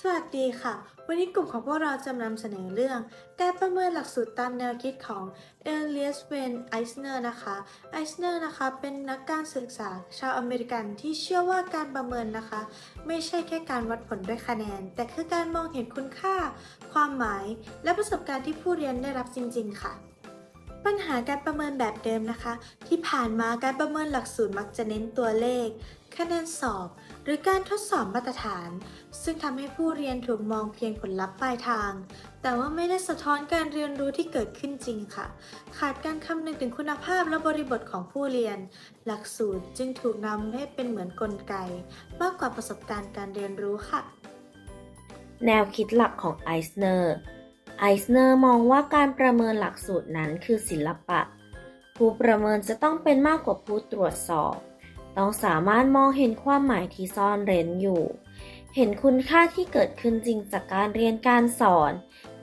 สวัสดีค่ะ วันนี้กลุ่มของพวกเราจะนำเสนอเรื่องการประเมินหลักสูตรตามแนวคิดของเอเลียสเวนไอซ์เนอร์นะคะไอซ์เนอร์นะคะเป็นนักการศึกษาชาวอเมริกันที่เชื่อว่าการประเมินนะคะ ไม่ใช่แค่การวัดผลด้วยคะแนน แต่คือการมองเห็นคุณค่า ความหมาย และประสบการณ์ที่ผู้เรียนได้รับจริง ๆ ค่ะปัญหาการประเมินแบบเดิมนะคะ ที่ผ่านมาการประเมินหลักสูตรมักจะเน้นตัวเลข คะแนนสอบ หรือการทดสอบมาตรฐาน ซึ่งทำให้ผู้เรียนถูกมองเพียงผลลัพธ์ปลายทาง แต่ว่าไม่ได้สะท้อนการเรียนรู้ที่เกิดขึ้นจริงค่ะ ขาดการคำนึงถึงคุณภาพและบริบทของผู้เรียน หลักสูตรจึงถูกนำให้เป็นเหมือนกลไก มากกว่าประสบการณ์การเรียนรู้ค่ะ แนวคิดหลักของไอซ์เนอร์ไอซ์เนอร์มองว่าการประเมินหลักสูตรนั้นคือศิลปะ ผู้ประเมินจะต้องเป็นมากกว่าผู้ตรวจสอบ ต้องสามารถมองเห็นความหมายที่ซ่อนเร้นอยู่ เห็นคุณค่าที่เกิดขึ้นจริงจากการเรียนการสอน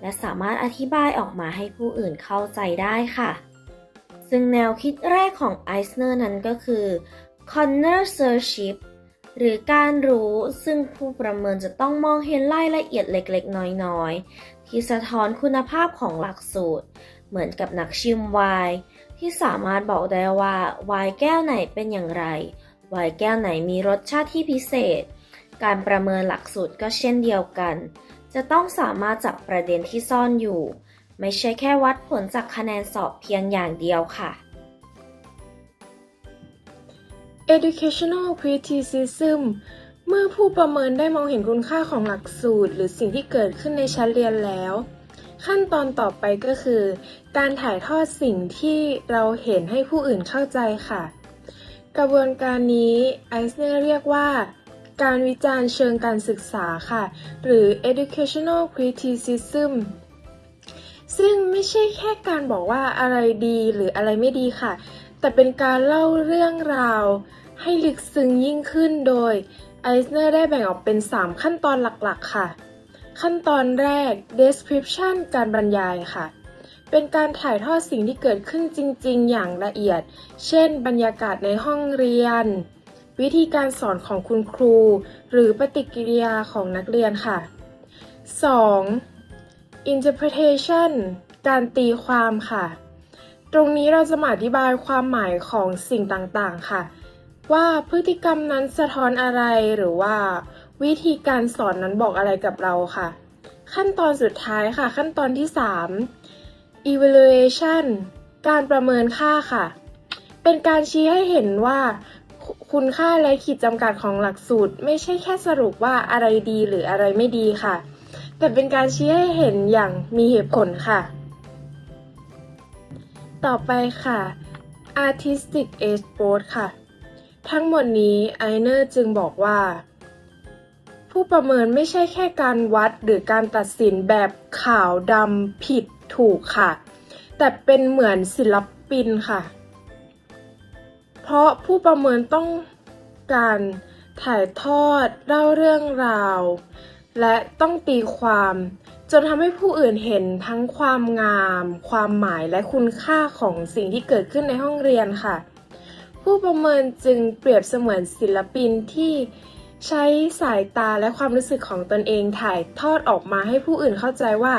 และสามารถอธิบายออกมาให้ผู้อื่นเข้าใจได้ค่ะ ซึ่งแนวคิดแรกของไอซ์เนอร์นั้นก็คือ connoisseurship หรือการรู้ซึ่งผู้ประเมินจะต้องมองเห็นรายละเอียดเล็กๆ น้อยๆ ที่สะท้อนคุณภาพของหลักสูตร เหมือนกับนักชิมไวน์ ที่สามารถบอกได้ว่า ไวน์แก้วไหนเป็นอย่างไร ไวน์แก้วไหนมีรสชาติที่พิเศษ การประเมินหลักสูตรก็เช่นเดียวกัน จะต้องสามารถจับประเด็นที่ซ่อนอยู่ ไม่ใช่แค่วัดผลจากคะแนนสอบเพียงอย่างเดียวค่ะ educational criticism เมื่อผู้ประเมินได้มองเห็นคุณค่าของหลักสูตร หรือสิ่งที่เกิดขึ้นในชั้นเรียนแล้ว ขั้นตอนต่อไปก็คือ การถ่ายทอดสิ่งที่เราเห็นให้ผู้อื่นเข้าใจค่ะ กระบวนการนี้ไอซ์เนอร์เรียกว่า การวิจารณ์เชิงการศึกษาค่ะ หรือ educational criticism ซึ่งไม่ใช่แค่การบอกว่าอะไรดีหรืออะไรไม่ดีค่ะ แต่เป็นการเล่าเรื่องราว ให้ลึกซึ้งยิ่งขึ้นโดยไอซ์เนอร์ได้แบ่งออกเป็น 3 ขั้นตอนหลักๆ ค่ะ ขั้นตอนแรก description การบรรยายค่ะ เป็นการถ่ายทอดสิ่งที่เกิดขึ้นจริง ๆ อย่างละเอียด เช่น บรรยากาศในห้องเรียน วิธีการสอนของคุณครู หรือปฏิกิริยาของนักเรียนค่ะ 2. interpretation การตีความค่ะ ตรงนี้เราจะมาอธิบายความหมายของสิ่งต่าง ๆ ค่ะ ว่าพฤติกรรมนั้นสะท้อนอะไรหรือว่า วิธีการสอนนั้นบอกอะไรกับเราค่ะ ขั้นตอนสุดท้ายค่ะ ขั้นตอนที่ 3 evaluation การประเมินค่าค่ะ เป็นการชี้ให้เห็นว่า คุณค่าและขีดจำกัดของหลักสูตร ไม่ใช่แค่สรุปว่าอะไรดีหรืออะไรไม่ดีค่ะ แต่เป็นการชี้ให้เห็นอย่างมีเหตุผลค่ะ ต่อไปค่ะ artistic export ค่ะ ทั้งหมดนี้ไอเนอร์จึงบอกว่า ผู้ประเมินไม่ใช่แค่การวัดหรือการตัดสินแบบขาวดำผิดถูกค่ะ แต่เป็นเหมือนศิลปินค่ะ เพราะผู้ประเมินต้องการถ่ายทอดเล่าเรื่องราว และต้องตีความ จนทำให้ผู้อื่นเห็นทั้งความงาม ความหมายและคุณค่าของสิ่งที่เกิดขึ้นในห้องเรียนค่ะ ผู้ประเมินจึงเปรียบเสมือนศิลปินที่ ใช้สายตาและความรู้สึกของตนเองถ่ายทอดออกมาให้ผู้อื่นเข้าใจว่า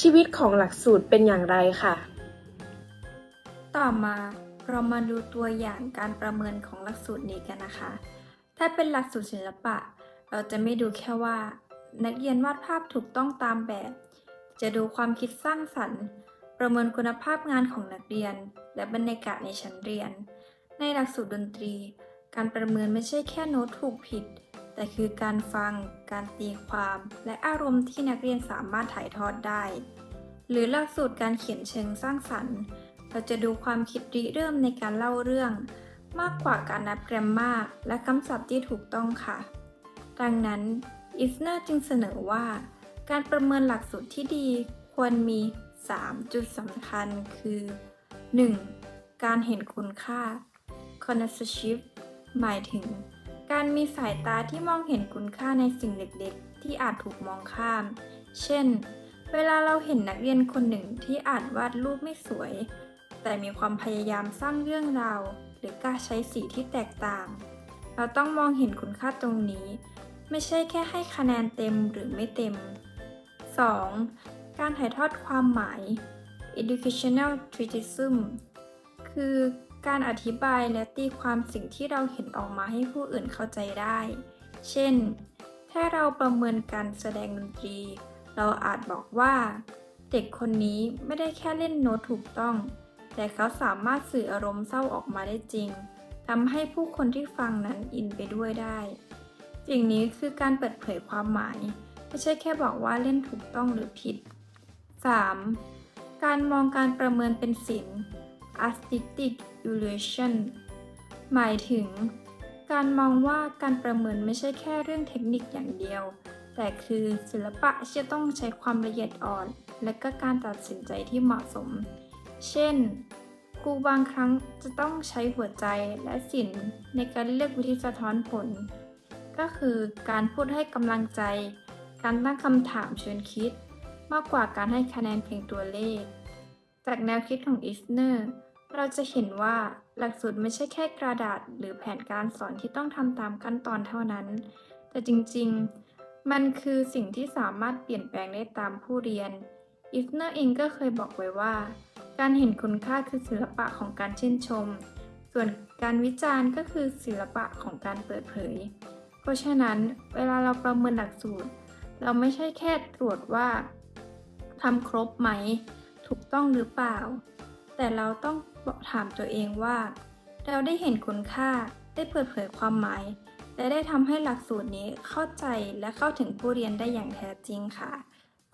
ชีวิตของหลักสูตรเป็นอย่างไรค่ะ ต่อมาเรามาดูตัวอย่างการประเมินของหลักสูตรนี้กันนะคะ ถ้าเป็นหลักสูตรศิลปะ เราจะไม่ดูแค่ว่า นักเรียนวาดภาพถูกต้องตามแบบ จะดูความคิดสร้างสรรค์ ประเมินคุณภาพงานของนักเรียน และบรรยากาศในชั้นเรียน ในหลักสูตรดนตรี การประเมินไม่ใช่แค่โน้ตถูกผิด แต่คือการฟัง การตีความ และอารมณ์ที่นักเรียนสามารถถ่ายทอดได้ หรือหลักสูตรการเขียนเชิงสร้างสรรค์ เราจะดูความคิดริเริ่มในการเล่าเรื่อง มากกว่าการนับแกรมมาและคำศัพท์ที่ถูกต้องค่ะ ดังนั้นอิสเนอร์จึงเสนอว่า การประเมินหลักสูตรที่ดีควรมี 3 จุดสำคัญคือ 1. การเห็นคุณค่า connoisseurship หมายถึง การมีสายตาที่มองเห็นคุณค่าในสิ่งเล็กๆ ที่อาจถูกมองข้าม เช่น เวลาเราเห็นนักเรียนคนหนึ่งที่อาจวาดรูปไม่สวย แต่มีความพยายามสร้างเรื่องราว หรือกล้าใช้สีที่แตกต่าง เราต้องมองเห็นคุณค่าตรงนี้ ไม่ใช่แค่ให้คะแนนเต็มหรือไม่เต็ม 2. การถ่ายทอดความหมาย educational criticism คือ การอธิบายและตีความสิ่งที่เราเห็นออกมาให้ผู้อื่นเข้าใจได้ เช่น ถ้าเราประเมินการแสดงดนตรี เราอาจบอกว่า เด็กคนนี้ไม่ได้แค่เล่นโน้ตถูกต้อง แต่เขาสามารถสื่ออารมณ์เศร้าออกมาได้จริงทำให้ผู้คนที่ฟังนั้นอินไปด้วยได้ สิ่งนี้คือการเปิดเผยความหมาย ไม่ใช่แค่บอกว่าเล่นถูกต้องหรือผิด 3. การมองการประเมินเป็นศิลป์ artistic evaluation หมายถึง การมองว่าการประเมินไม่ใช่แค่เรื่องเทคนิคอย่างเดียว แต่คือศิลปะที่จะต้องใช้ความละเอียดอ่อน และก็การตัดสินใจที่เหมาะสม เช่นครูบางครั้งจะต้องใช้หัวใจและศิลป์ในการเลือกวิธีสะท้อนผล ก็คือการพูดให้กำลังใจ การตั้งคำถามเชิญคิด มากกว่าการให้คะแนนเพียงตัวเลข จากแนวคิดของอิสเนอร์ เราจะเห็นว่าหลักสูตรไม่ใช่แค่กระดาษ หรือแผนการสอนที่ต้องทำตามขั้นตอนเท่านั้น แต่จริงๆ มันคือสิ่งที่สามารถเปลี่ยนแปลงได้ตามผู้เรียน อิสเนอร์เองก็เคยบอกไว้ว่า การเห็นคุณค่าคือศิลปะของการชื่นชม ส่วนการวิจารณ์ก็คือศิลปะของการเปิดเผย เพราะฉะนั้นเวลาเราประเมินหลักสูตร เราไม่ใช่แค่ตรวจว่าทำครบไหม ถูกต้องหรือเปล่า แต่เราต้อง ถามตัวเองว่า เราได้เห็นคุณค่า ได้เปิดเผยความหมาย และได้ทำให้หลักสูตรนี้เข้าใจและเข้าถึงผู้เรียนได้อย่างแท้จริงค่ะ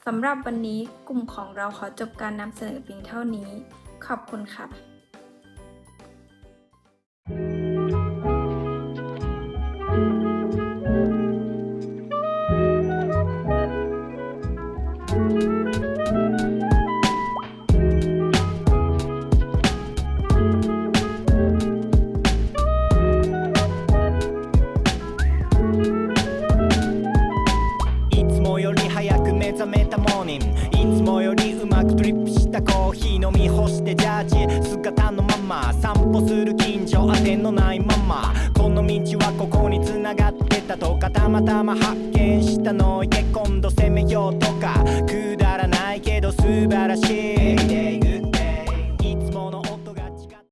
สำหรับวันนี้กลุ่มของเราขอจบการนำเสนอเพียงเท่านี้ ขอบคุณค่ะ 近所当てのないまま。この道はここに繋がってたとかたまたま発見したのいて今度攻めようとか。くだらないけど素晴らしい。